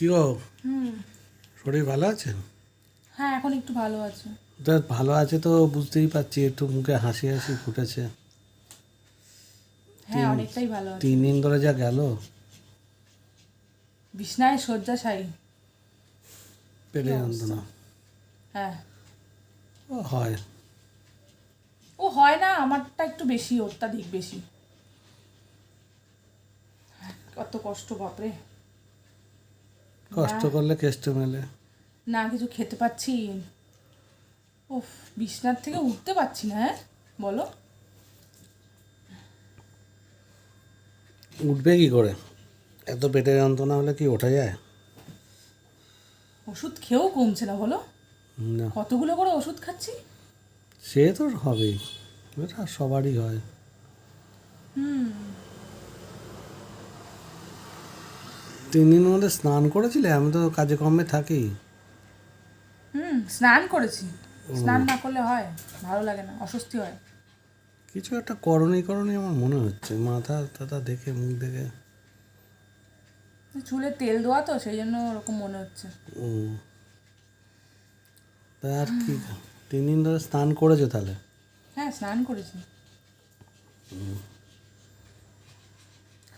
কি গো? শরীর ভালো আছে? হ্যাঁ এখন একটু ভালো আছে। তা ভালো আছে তো বুঝতেই পারছি একটু মুখে হাসি হাসি ফুটেছে। হ্যাঁ অনেকটাই ভালো আছে। তিন দিন ধরে যা গেল? বিছনায় শয্যাশায়ী পেটে যন্ত্রণা। হ্যাঁ। ও হয়। ও হয় না আমারটা একটু বেশি অত্যাধিক বেশি। কত কষ্ট বাপরে। কষ্ট করলে কেষ্ট মেলে। না কিছু খেতে পাচ্ছি। উফ বিছনার থেকে উঠতে পারছি না হ্যাঁ? বলো। উঠবে কি করে? এত পেটে যন্ত্রণা হলে কি ওঠা যায়? ওষুধ খেয়েও কমছে না বলো। কতগুলো করে ওষুধ খাচ্ছি? সে তো হবেই। এটা সবারই হয়। তিন দিন মধ্যে স্নান করেছিলে? আমি তো কাজে কমে থাকি। হুম স্নান করেছি। স্নান না করলে হয় ভালো লাগে না অস্বস্তি হয়। কিছু একটা করণী করণী আমার মনে হচ্ছে। মাথা টাথা দেখে মুখ দেখে। চুলে তেল দেওয়া তো সেই জন্য ওরকম মনে হচ্ছে। তা আর কি তিন দিন ধরে স্নান করেছ তাহলে? হ্যাঁ স্নান করেছি।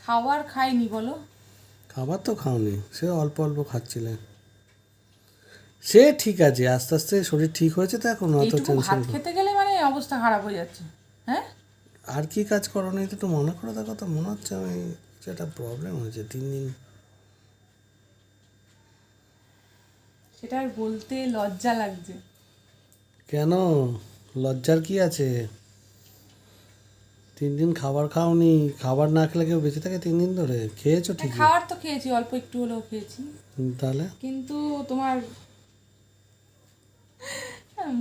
খাবার খাইনি বলো। খাবার তো খাওনি সে অল্প অল্প খাচ্ছিলেন। সে ঠিক আছে আস্তে আস্তে শরীর ঠিক হয়েছে তো এখন অত টেনশন খেতে গেলে মানে অবস্থা খারাপ হয়ে যাচ্ছে হ্যাঁ? আর কি কাজ করো নি একটু মনে করে দেখো তো মনে হচ্ছে আমি যেটা প্রবলেম হয়েছে তিন দিন সেটা আর বলতে লজ্জা লাগছে। কেন? লজ্জার কি আছে? তিন দিন খাবার খাওনি খাবার না খেলে কেউ বেঁচে থাকে তিন দিন ধরে? খেয়েছো ঠিক খাবার তো খেয়েছি অল্প একটু হলেও খেয়েছি। তাহলে? কিন্তু তোমার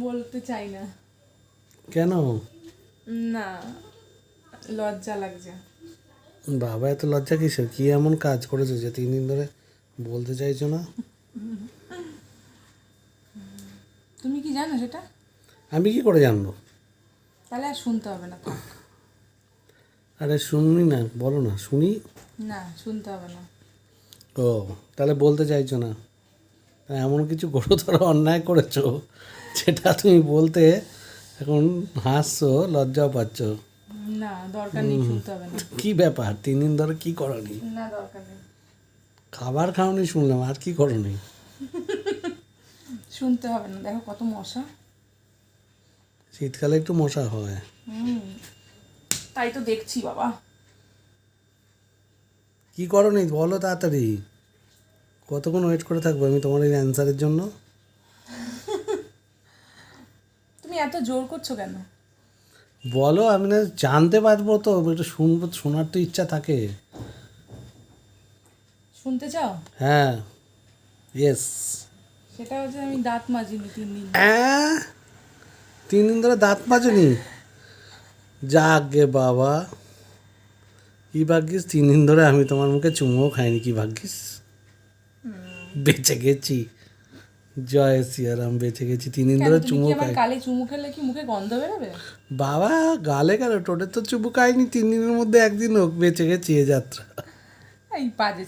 বলতে চাই না। কেন? না লজ্জা লাগছে। বাবা এত লজ্জা কিসের? কি এমন কাজ করেছ যে তিন দিন ধরে বলতে চাইছো না? তুমি কি জানো সেটা? আমি কি করে জানব? তাহলে আর শুনতে হবে না। আরে শুনি না বলো না শুনি? না শুনতে হবে না। ও তাহলে বলতে চাইছো না। এমন কিছু গুরুতর অন্যায় করেছ যেটা তুমি বলতে এখন হাসছো লজ্জাও পাচ্ছ। না দরকার নেই শুনতে হবে না। কি ব্যাপার তিন দিন ধরে কি করনি? না দরকার নেই। খাবার খাওনি শুনলাম আর কি করনি? শুনতে হবে না দেখো কত মশা। শীতকালে একটু মশা হয়। হুম। তাই তো দেখছি বাবা। কি করনি বলো তাড়াতাড়ি। কতক্ষণ ওয়েট করে থাকব আমি তোমার এই অ্যান্সারের জন্য? তুমি এত জোর করছ কেন? বলো আমি না জানতে পারব তো একটু শুনব শোনার তো ইচ্ছা থাকে। শুনতে চাও? হ্যাঁ। ইয়েস সেটা হচ্ছে আমি দাঁত মাজিনি তিন দিন অ্যাঁ? তিন দিন ধরে দাঁত মাজনি? যাক বাবা। কি ভাগ্যিস? তিন দিন ধরে আমি তোমার মুখে চুমুও খাইনি কি ভাগ্যিস? বেঁচে গেছি। জয় সিয়ারাম বেঁচে গেছি। তিন দিন ধরে চুমু খাই কালে চুমু খেলে কি মুখে গন্ধ বেরোবে? বাবা গালে কেন? টোটে তো চুমু খাইনি। তিন দিনের মধ্যে একদিন হোক বেঁচে গেছি এ যাত্রা। এই বাজে